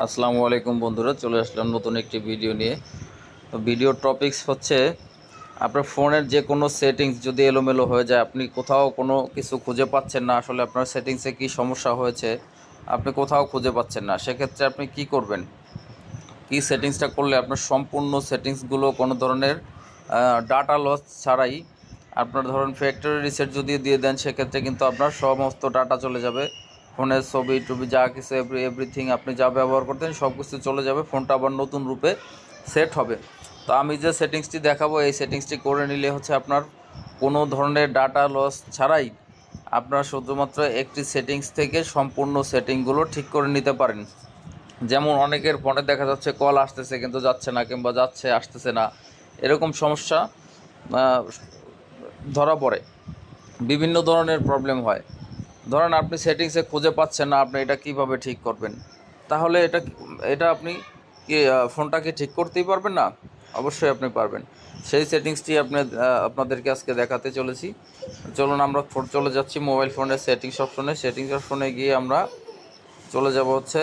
আসসালামু আলাইকুম বন্ধুরা, চলে আসলাম নতুন একটি ভিডিও নিয়ে। তো ভিডিওর টপিকস হচ্ছে, আপনার ফোনের যে কোনো সেটিংস যদি এলোমেলো হয়ে যায়, আপনি কোথাও কোনো কিছু খুঁজে পাচ্ছেন না, আসলে আপনার সেটিংসে কী সমস্যা হয়েছে, আপনি কোথাও খুঁজে পাচ্ছেন না, সেক্ষেত্রে আপনি কি করবেন? কি সেটিংসটা করলে আপনার সম্পূর্ণ সেটিংসগুলো কোনো ধরনের ডাটা লস ছাড়াই আপনার ধরুন ফ্যাক্টরি রিসেট যদি দিয়ে দেন, সেক্ষেত্রে কিন্তু আপনার সমস্ত ডাটা চলে যাবে। ফোনের ছবি টবি যা কিছু এভরি এভরিথিং আপনি যা ব্যবহার করতেন সব কিছু চলে যাবে, ফোনটা আবার নতুন রূপে সেট হবে। তো আমি যে সেটিংসটি দেখাবো, এই সেটিংসটি করে নিলে হচ্ছে আপনার কোনো ধরনের ডাটা লস ছাড়াই আপনার শুধুমাত্র একটি সেটিংস থেকে সম্পূর্ণ সেটিংগুলো ঠিক করে নিতে পারেন। যেমন অনেকের ফোনে দেখা যাচ্ছে কল আসতেছে কিন্তু যাচ্ছে না কিংবা যাচ্ছে, আসতেছে না, এরকম সমস্যা ধরা পড়ে। বিভিন্ন ধরনের প্রবলেম হয়। ধরেন আপনি সেটিংসে খুঁজে পাচ্ছেন না, আপনি এটা কীভাবে ঠিক করবেন? তাহলে এটা এটা আপনি কি ফোনটাকে ঠিক করতেই পারবেন না? অবশ্যই আপনি পারবেন। সেই সেটিংসটি আপনি আপনাদেরকে আজকে দেখাতে চলেছি। চলুন আমরা চলে যাচ্ছি মোবাইল ফোনের সেটিংস অপশনে সেটিংস অপশনে গিয়ে আমরা চলে যাব হচ্ছে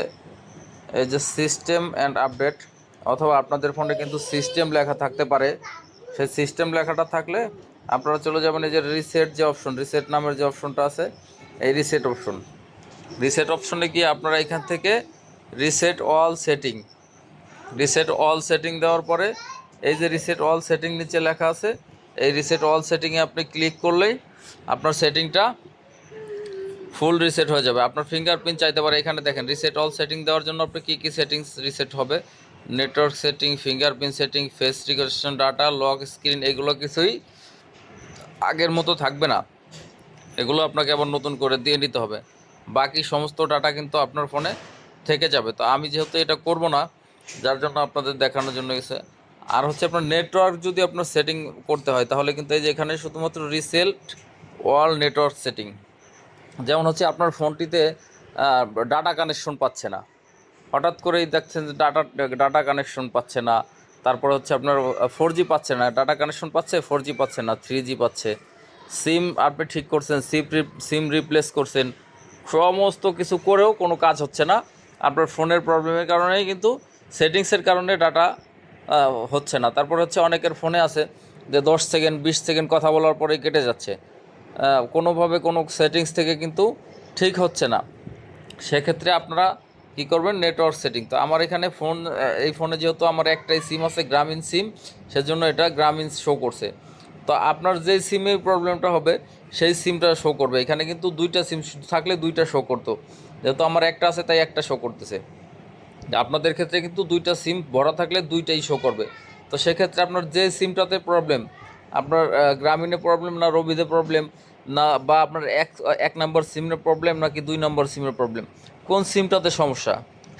এই যে সিস্টেম অ্যান্ড আপডেট অথবা আপনাদের ফোনে কিন্তু সিস্টেম লেখা থাকতে পারে। সেই সিস্টেম লেখাটা থাকলে আপনারা চলে যাবেন এই যে রিসেট যে অপশন রিসেট নামের যে অপশনটা আছে এই রিসেট অপশন রিসেট অপশনে গিয়ে আপনারা এখান থেকে reset all setting reset all setting দেওয়ার পরে এই যে রিসেট অল সেটিং নিচে লেখা আছে, এই রিসেট অল সেটিংয়ে আপনি ক্লিক করলেই আপনার সেটিংটা ফুল রিসেট হয়ে যাবে। আপনার ফিঙ্গারপ্রিন্ট চাইতে পারে, এখানে দেখেন রিসেট অল সেটিং দেওয়ার জন্য আপনি কী কী সেটিংস রিসেট হবে? Network setting fingerprint setting face recognition data lock screen এগুলো কিছুই আগের মতো থাকবে না। এগুলো আপনাকে আবার নতুন করে দিয়ে নিতে হবে। বাকি সমস্ত ডাটা কিন্তু আপনার ফোনে থেকে যাবে। তো আমি যেহেতু এটা করব না, যার জন্য আপনাদের দেখানোর জন্য গেছে। আর হচ্ছে আপনার নেটওয়ার্ক যদি আপনার সেটিং করতে হয়, তাহলে কিন্তু এই যে এখানে শুধুমাত্র রিসেল্ট ওয়াল নেটওয়ার্ক সেটিং। যেমন হচ্ছে আপনার ফোনটিতে ডাটা কানেকশন পাচ্ছে না। হঠাৎ করেই দেখছেন যে ডাটা ডাটা কানেকশন পাচ্ছে না। তারপর হচ্ছে আপনার ফোর পাচ্ছে না। ডাটা কানেকশন পাচ্ছে ফোর পাচ্ছে না থ্রি পাচ্ছে। সিম আপনি ঠিক করছেন সিম সিম রিপ্লেস করছেন। সমস্ত কিছু করেও কোনো কাজ হচ্ছে না। আপনার ফোনের প্রবলেমের কারণেই কিন্তু সেটিংসের কারণে ডাটা হচ্ছে না। তারপর হচ্ছে অনেকের ফোনে আছে যে দশ সেকেন্ড বিশ সেকেন্ড কথা বলার পরেই কেটে যাচ্ছে। কোনোভাবে কোনো সেটিংস থেকে কিন্তু ঠিক হচ্ছে না। সেক্ষেত্রে আপনারা কি করবেন? নেটওয়ার্ক সেটিং তো আমার এখানে ফোন এই ফোনে যেহেতু আমার একটাই সিম আছে, গ্রামীণ সিম সেজন্য এটা গ্রামীণ শো করছে। তো আপনার যে সিমের প্রবলেমটা হবে, সেই সিমটা শো করবে। এখানে কিন্তু দুইটা সিম থাকলে দুইটা শো করতো। যেহেতু আমার একটা আছে, তাই একটা শো করতেছে। আপনাদের ক্ষেত্রে কিন্তু দুইটা সিম ভরা থাকলে দুইটাই শো করবে। তো সেক্ষেত্রে আপনার যে সিমটাতে প্রবলেম আপনার গ্রামীণে প্রবলেম না রবিতে প্রবলেম না বা আপনার এক এক নম্বর সিমের প্রবলেম নাকি দুই নম্বর সিমের প্রবলেম কোন সিমটাতে সমস্যা?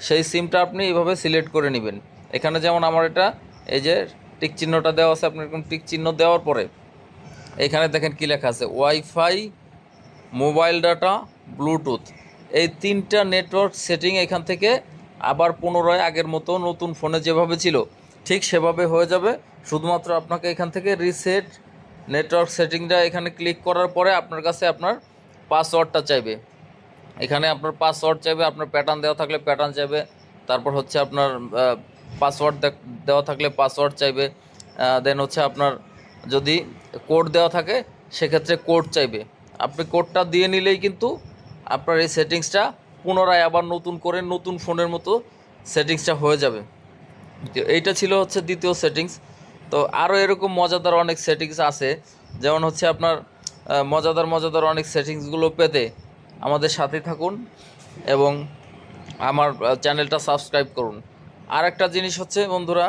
সেই সিমটা আপনি এইভাবে সিলেক্ট করে নেবেন। এখানে যেমন আমার এটা, এই যে টিক চিহ্নটা দেওয়া আছে, আপনার টিক চিহ্ন দেওয়ার পরে এখানে দেখেন কি লেখা আছে? ওয়াইফাই মোবাইল ডাটা ব্লুটুথ এই তিনটা নেটওয়ার্ক সেটিং এখান থেকে আবার পুনরায় আগের মতো নতুন ফোনে যেভাবে ছিল, ঠিক সেভাবে হয়ে যাবে। শুধুমাত্র আপনাকে এখান থেকে রিসেট নেটওয়ার্ক সেটিংটা এখানে ক্লিক করার পরে আপনার কাছে আপনার পাসওয়ার্ডটা চাইবে। এখানে আপনার পাসওয়ার্ড চাইবে, আপনার প্যাটার্ন দেওয়া থাকলে প্যাটার্ন চাইবে, তারপর হচ্ছে আপনার পাসওয়ার্ড দেওয়া থাকলে পাসওয়ার্ড চাইবে দেন হচ্ছে আপনার যদি কোড দেওয়া থাকে, সেক্ষেত্রে কোড চাইবে। আপনি কোডটা দিয়ে নিলেই কিন্তু আপনার এই সেটিংসটা পুনরায় আবার নতুন করে নতুন ফোনের মতো সেটিংসটা হয়ে যাবে। এইটা ছিল হচ্ছে দ্বিতীয় সেটিংস। তো আরও এরকম মজাদার অনেক সেটিংস আছে। যেমন হচ্ছে আপনার মজাদার মজাদার অনেক সেটিংসগুলো পেতে আমাদের সাথে থাকুন এবং আমার চ্যানেলটা সাবস্ক্রাইব করুন। আর একটা জিনিস হচ্ছে বন্ধুরা,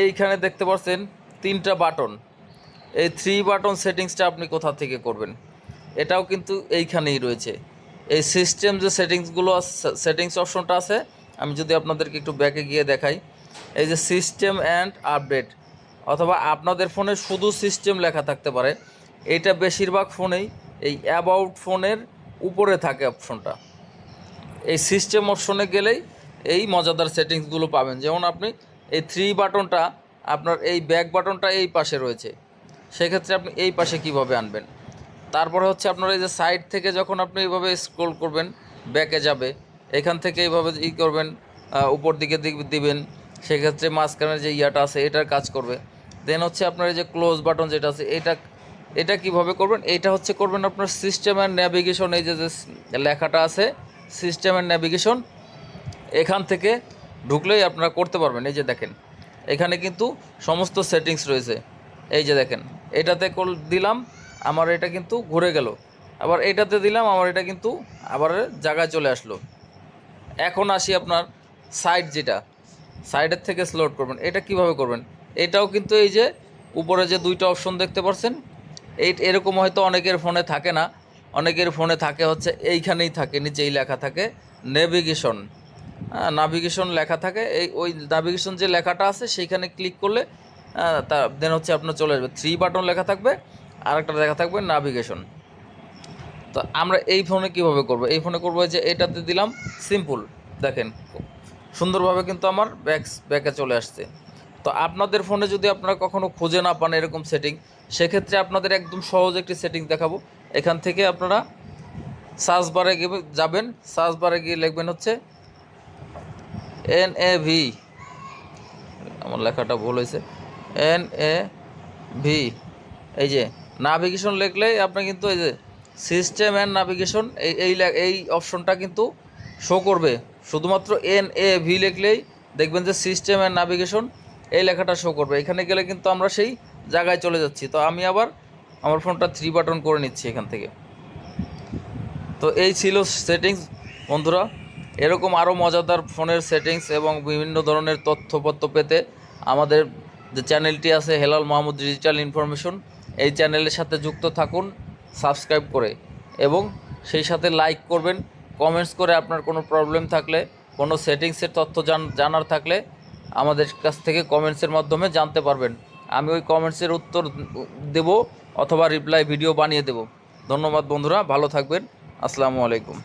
এইখানে দেখতে পাচ্ছেন তিনটা বাটন। এই থ্রি বাটন সেটিংসটা আপনি কোথা থেকে করবেন? এটাও কিন্তু এইখানেই রয়েছে। এই সিস্টেম যে সেটিংসগুলো সেটিংস অপশনটা আছে, আমি যদি আপনাদেরকে একটু ব্যাকে গিয়ে দেখাই। এই যে সিস্টেম অ্যান্ড আপডেট অথবা আপনাদের ফোনে শুধু সিস্টেম লেখা থাকতে পারে। এটা বেশিরভাগ ফোনেই এই অ্যাবাউট ফোনের উপরে থাকে অপশনটা এই সিস্টেম অপশনে গেলেই এই মজাদার সেটিংসগুলো পাবেন। যেমন আপনি এই থ্রি বাটনটা আপনার এই ব্যাক বাটনটা এই পাশে রয়েছে। সেক্ষেত্রে আপনি এই পাশে কীভাবে আনবেন? তারপরে হচ্ছে আপনার এই যে সাইড থেকে যখন আপনি এইভাবে স্ক্রোল করবেন ব্যাকে যাবে, এখান থেকে এইভাবে ই করবেন উপর দিকে দিবেন, সেক্ষেত্রে মাঝখানে যে ইয়াটা আছে, এটার কাজ করবে। দেন হচ্ছে আপনার এই যে ক্লোজ বাটন যেটা আছে, এটা এটা কীভাবে করবেন? এটা হচ্ছে করবেন আপনার সিস্টেম অ্যান্ড ন্যাভিগেশন এই যে যে লেখাটা আছে সিস্টেম অ্যান্ড ন্যাভিগেশন এখান থেকে ঢুকলেই আপনারা করতে পারবেন। এই যে দেখেন, এখানে কিন্তু সমস্ত সেটিংস রয়েছে। এই যে দেখেন এটাতে কল- দিলাম, আমার এটা কিন্তু ঘুরে গেল। আবার এটাতে দিলাম, আমার এটা কিন্তু আবার জায়গায় চলে আসলো। এখন আসি আপনার সাইড যেটা সাইডের থেকে স্লোড করবেন। এটা কীভাবে করবেন? এটাও কিন্তু এই যে উপরে যে দুইটা অপশন দেখতে পাচ্ছেন এই এরকম হয়তো অনেকের ফোনে থাকে না। অনেকের ফোনে থাকে হচ্ছে এইখানেই থাকে, নিচেই লেখা থাকে নেভিগেশন হ্যাঁ নাভিগেশন লেখা থাকে। এই ওই নাভিগেশন যে লেখাটা আছে, সেইখানে ক্লিক করলে তা দেন হচ্ছে আপনার চলে আসবে। থ্রি বাটন লেখা থাকবে আর একটা লেখা থাকবে নাভিগেশন তো আমরা এই ফোনে কীভাবে করব? এই ফোনে করব যে এটাতে দিলাম সিম্পল দেখেন, সুন্দরভাবে কিন্তু আমার ব্যাক ব্যাকে চলে আসছে। তো আপনাদের ফোনে যদি আপনারা কখনো খুঁজে না পান এরকম সেটিং সেক্ষেত্রে আপনাদের একদম সহজ একটি সেটিং দেখাবো। এখান থেকে আপনারা সার্চ বারে গিয়ে যাবেন। সার্চ বারে গিয়ে লিখবেন হচ্ছে এন এ ভি আমার লেখাটা ভুল হয়েছে। এন এ ভি এই যে নাভিগেশন লিখলেই আপনি কিন্তু এই যে সিস্টেম অ্যান্ড নাভিগেশন এই এই এই অপশনটা কিন্তু শো করবে। শুধুমাত্র এন এ ভি লিখলেই দেখবেন যে সিস্টেম অ্যান্ড নাভিগেশন এই লেখাটা শো করবে। এখানে গেলে কিন্তু আমরা সেই জায়গায় চলে যাচ্ছি। তো আমি আবার আমার ফোনটা থ্রি বাটন করে নিচ্ছি এখান থেকে। তো এই ছিল সেটিংস বন্ধুরা। এরকম আরও মজাদার ফোনের সেটিংস এবং বিভিন্ন ধরনের তথ্যপত্র পেতে আমাদের যে চ্যানেলটি আছে হেলাল মাহমুদ ডিজিটাল ইনফরমেশন, এই চ্যানেলের সাথে যুক্ত থাকুন, সাবস্ক্রাইব করে, এবং সেই সাথে লাইক করবেন, কমেন্টস করে আপনার কোনো প্রবলেম থাকলে, কোনো সেটিংসের তথ্য জানার থাকলে আমাদের কাছ থেকে কমেন্টসের মাধ্যমে জানতে পারবেন। আমি ওই কমেন্টসের উত্তর দেব অথবা রিপ্লাই ভিডিও বানিয়ে দেব। ধন্যবাদ বন্ধুরা, ভালো থাকবেন। আসসালামু আলাইকুম।